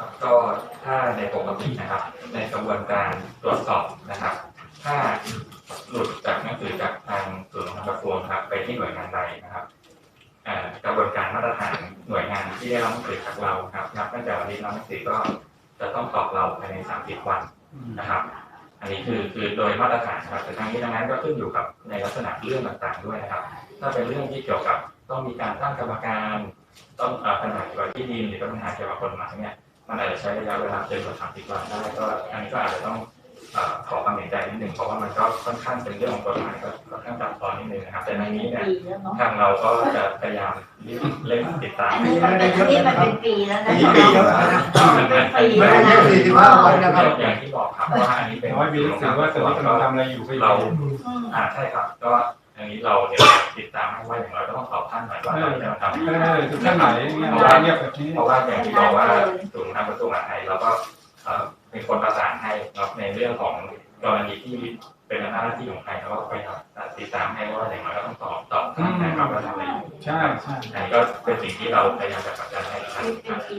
ครับก็ถ้าในปกตินะครับ ในกระบวนการตรวจสอบนะครับ ถ้าหลุดจากหนังสือจากทางศูนย์ทางกระทรวงครับไปที่หน่วยงานใดนะครับกระบวนการมาตรฐานหน่วยงานที่ได้รับหนังสือจากเราครับนับตั้งแต่วันที่รับหนังสือก็จะต้องตอบเราภายใน 30 วันนะครับ อันนี้คือคือโดยมาตรฐานครับแต่ทั้งนี้ทั้งนั้นก็ขึ้นอยู่กับในลักษณะเรื่องต่างๆด้วยนะครับ ถ้าเป็นเรื่องที่เกี่ยวกับต้องมีการตั้งกรรมการ ต้องปัญหาเกี่ยวกับที่ดินหรือปัญหาเกี่ยวกับกฎหมายเนี่ย มันอาจจะใช้ระยะเวลาเกินกว่า30วันได้ก็อันนี้ก็อาจจะต้องเอ่อขอความเห็นใจนิดหนึ่งเพราะว่ามันก็ค่อนข้างเป็นเรื่องของกฎหมายก็ค่อนข้างซับซ้อนนิดนึงนะครับ แต่ในนี้เนี่ยปีแล้วเนาะทางเราก็จะพยายามรีบเร่งติดตามอันนี้มันเป็นอันนี้มันเป็นปีแล้วนะปีแล้วนะมันเป็นปีไม่แล้วได้นะสี่สิบห้าวันนะครับอย่างที่บอกครับว่าอันนี้เป็นน้อยมีหนังสือว่าสิ่งที่กำลังทำอะไรอยู่ก็อยู่เราอืมอ่าใช่ครับ ก็ อันนี้เราเดี๋ยวติดตามให้ว่าอย่างไรก็ต้องตอบท่านหน่อยว่าเราจะทำเออถึงขั้นไหนเนี่ยอะไรเงียบแบบนี้เพราะว่าอย่างที่บอกว่าศูนย์ทางกระทรวงมหาดไทยเราก็เอ่อเป็นคนประสานให้เนาะในเรื่องของกรณีที่เป็นหน้าที่ของใครเราก็ไปติดตามให้ว่าอย่างไรก็ต้องตอบตอบท่านนะครับว่าทำอะไรอยู่ใช่ใช่อันนี้ก็เป็นสิ่งที่เราพยายามจะผลักดันให้ครับเป็นปี